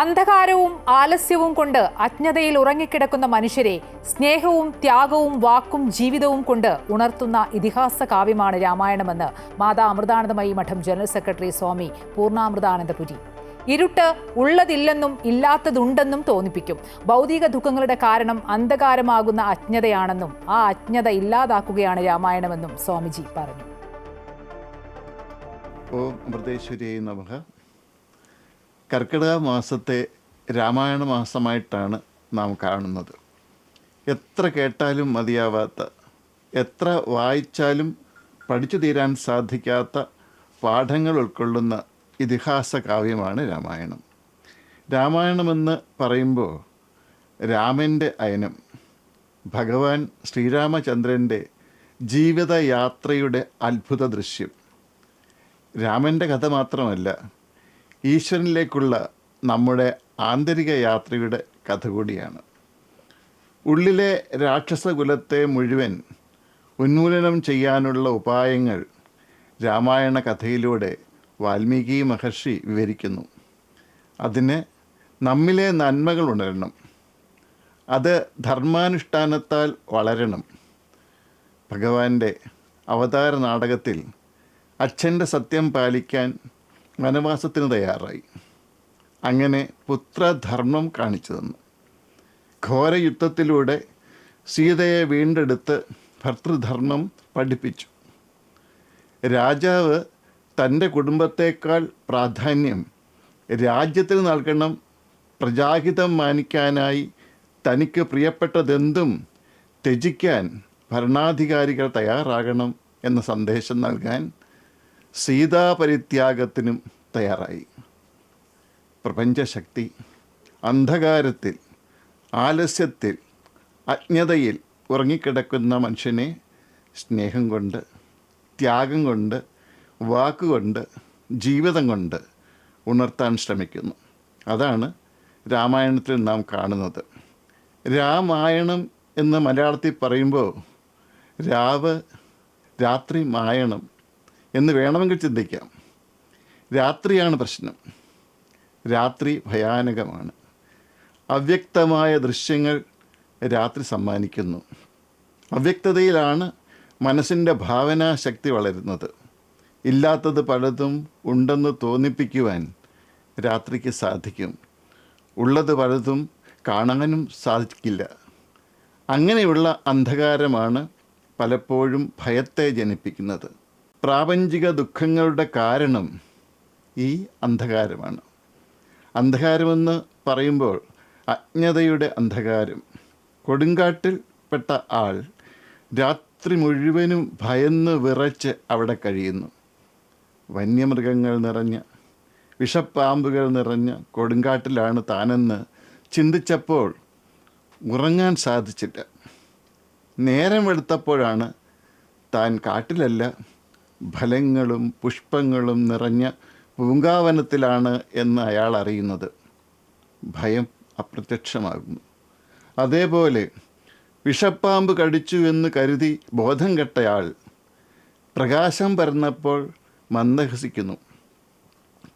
അന്ധകാരവും ആലസ്യവും കൊണ്ട് അജ്ഞതയിൽ ഉറങ്ങിക്കിടക്കുന്ന മനുഷ്യരെ സ്നേഹവും ത്യാഗവും വാക്കും ജീവിതവും കൊണ്ട് ഉണർത്തുന്ന ഇതിഹാസ കാവ്യമാണ് രാമായണമെന്ന് മാതാ അമൃതാനന്ദമയി മഠം ജനറൽ സെക്രട്ടറി സ്വാമി പൂർണാമൃതാനന്ദപുരി ഇരുട്ട് ഉള്ളതില്ലെന്നും ഇല്ലാത്തതുണ്ടെന്നും തോന്നിപ്പിക്കും. ഭൗതിക ദുഃഖങ്ങളുടെ കാരണം അന്ധകാരമാകുന്ന അജ്ഞതയാണെന്നും ആ അജ്ഞത ഇല്ലാതാക്കുകയാണ് രാമായണമെന്നും സ്വാമിജി പറഞ്ഞു. ഓം അമൃതേശ്വരിയെ നമഃ. കർക്കിടക മാസത്തെ രാമായണ മാസമായിട്ടാണ് നാം കാണുന്നത്. എത്ര കേട്ടാലും മതിയാവാത്ത എത്ര വായിച്ചാലും പഠിച്ചു തീരാൻ സാധിക്കാത്ത പാഠങ്ങൾ ഉൾക്കൊള്ളുന്ന ഇതിഹാസ കാവ്യമാണ് രാമായണം. രാമായണമെന്ന് പറയുമ്പോൾ രാമന്റെ അയനം ഭഗവാൻ ശ്രീരാമചന്ദ്രന്റെ ജീവിതയാത്രയുടെ അത്ഭുത ദൃശ്യം. രാമന്റെ കഥ മാത്രമല്ല ഈശ്വരനിലേക്കുള്ള നമ്മുടെ ആന്തരിക യാത്രയുടെ കഥ കൂടിയാണ്. ഉള്ളിലെ രാക്ഷസകുലത്തെ മുഴുവൻ ഉന്മൂലനം ചെയ്യാനുള്ള ഉപായങ്ങൾ രാമായണ കഥയിലൂടെ വാൽമീകി മഹർഷി വിവരിക്കുന്നു. അതിന് നമ്മിലെ നന്മകൾ ഉണരണം. അത് ധർമാനുഷ്ഠാനത്താൽ വളരണം. ഭഗവാന്റെ അവതാര നാടകത്തിൽ അച്ഛന്റെ സത്യം പാലിക്കാൻ വനവാസത്തിന് തയ്യാറായി. അങ്ങനെ പുത്രധർമ്മം കാണിച്ചു തന്നു. ഘോരയുദ്ധത്തിലൂടെ സീതയെ വീണ്ടെടുത്ത് ഭർത്തൃധർമ്മം പഠിപ്പിച്ചു. രാജാവ് തന്റെ കുടുംബത്തേക്കാൾ പ്രാധാന്യം രാജ്യത്തിന് നൽകണം പ്രജാഹിതം മാനിക്കാനായി തനിക്ക് പ്രിയപ്പെട്ടതെന്തും ത്യജിക്കാൻ ഭരണാധികാരികൾ തയ്യാറാകണം എന്ന സന്ദേശം നൽകാൻ സീതാപരിത്യാഗത്തിനും തയ്യാറായി. പ്രപഞ്ചശക്തി അന്ധകാരത്തിൽ ആലസ്യത്തിൽ അജ്ഞതയിൽ ഉറങ്ങിക്കിടക്കുന്ന മനുഷ്യനെ സ്നേഹം കൊണ്ട് ത്യാഗം കൊണ്ട് വാക്കുകൊണ്ട് ജീവിതം കൊണ്ട് ഉണർത്താൻ ശ്രമിക്കുന്നു. അതാണ് രാമായണത്തിൽ നാം കാണുന്നത്. രാമായണം എന്ന് മലയാളത്തിൽ പറയുമ്പോൾ രാവ് രാത്രി മായണം എന്ന് വേണമെങ്കിൽ ചിന്തിക്കാം. രാത്രിയാണ് പ്രശ്നം. രാത്രി ഭയാനകമാണ്. അവ്യക്തമായ ദൃശ്യങ്ങൾ രാത്രി സമ്മാനിക്കുന്നു. അവ്യക്തതയിലാണ് മനസ്സിന്റെ ഭാവനാശക്തി വളരുന്നത്. ഇല്ലാത്തത് പലതും ഉണ്ടെന്ന് തോന്നിപ്പിക്കുവാൻ രാത്രിക്ക് സാധിക്കും. ഉള്ളത് പലതും കാണാനും സാധിക്കില്ല. അങ്ങനെയുള്ള അന്ധകാരമാണ് പലപ്പോഴും ഭയത്തെ ജനിപ്പിക്കുന്നത്. പ്രാപഞ്ചിക ദുഃഖങ്ങളുടെ കാരണം ഈ അന്ധകാരമാണ്. അന്ധകാരമെന്ന് പറയുമ്പോൾ അജ്ഞതയുടെ അന്ധകാരം. കൊടുങ്കാട്ടിൽ പെട്ട ആൾ രാത്രി മുഴുവനും ഭയന്ന് വിറച്ച് അവിടെ കഴിയുന്നു. വന്യമൃഗങ്ങൾ നിറഞ്ഞ വിഷപ്പാമ്പുകൾ നിറഞ്ഞ കൊടുങ്കാട്ടിലാണ് താനെന്ന് ചിന്തിച്ചപ്പോൾ ഉറങ്ങാൻ സാധിച്ചില്ല. നേരം വെളുത്തപ്പോഴാണ് താൻ കാട്ടിലല്ല ഫലങ്ങളും പുഷ്പങ്ങളും നിറഞ്ഞ പൂങ്കാവനത്തിലാണ് എന്ന് അയാൾ അറിയുന്നത്. ഭയം അപ്രത്യക്ഷമാകുന്നു. അതേപോലെ വിഷപ്പാമ്പ് കടിച്ചു എന്ന് കരുതി ബോധം കെട്ടയാൾ പ്രകാശം പരന്നപ്പോൾ മന്ദഹസിക്കുന്നു.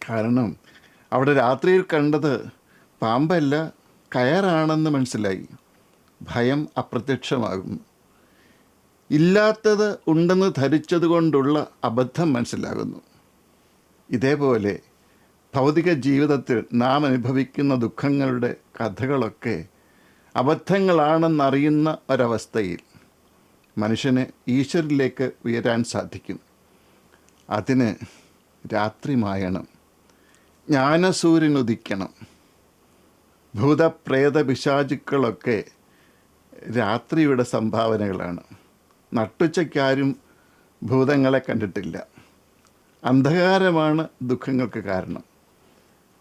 കാരണം അവിടെ രാത്രിയിൽ കണ്ടത് പാമ്പല്ല കയറാണെന്ന് മനസ്സിലായി. ഭയം അപ്രത്യക്ഷമാകുന്നു. ഇല്ലാത്തത് ഉണ്ടെന്ന് ധരിച്ചതുകൊണ്ടുള്ള അബദ്ധം മനസ്സിലാകുന്നു. ഇതേപോലെ ഭൗതിക ജീവിതത്തിൽ നാം അനുഭവിക്കുന്ന ദുഃഖങ്ങളുടെ കഥകളൊക്കെ അബദ്ധങ്ങളാണെന്നറിയുന്ന ഒരവസ്ഥയിൽ മനുഷ്യന് ഈശ്വരിലേക്ക് ഉയരാൻ സാധിക്കും. അതിന് രാത്രി മായണം ജ്ഞാനസൂര്യൻ ഉദിക്കണം ഭൂതപ്രേത പിശാചുക്കളൊക്കെ രാത്രിയുടെ സംഭാവനകളാണ്. നട്ടുച്ചയ്ക്കാരും ഭൂതങ്ങളെ കണ്ടിട്ടില്ല. അന്ധകാരമാണ് ദുഃഖങ്ങൾക്ക് കാരണം.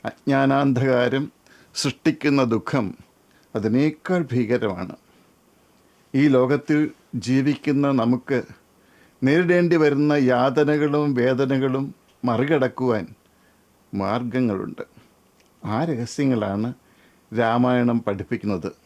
അജ്ഞാനാന്ധകാരം സൃഷ്ടിക്കുന്ന ദുഃഖം അതിനേക്കാൾ ഭീകരമാണ്. ഈ ലോകത്തിൽ ജീവിക്കുന്ന നമുക്ക് നേരിടേണ്ടി വരുന്ന യാതനകളും വേദനകളും മറികടക്കുവാൻ മാർഗങ്ങളുണ്ട്. ആ രഹസ്യങ്ങളാണ് രാമായണം പഠിപ്പിക്കുന്നത്.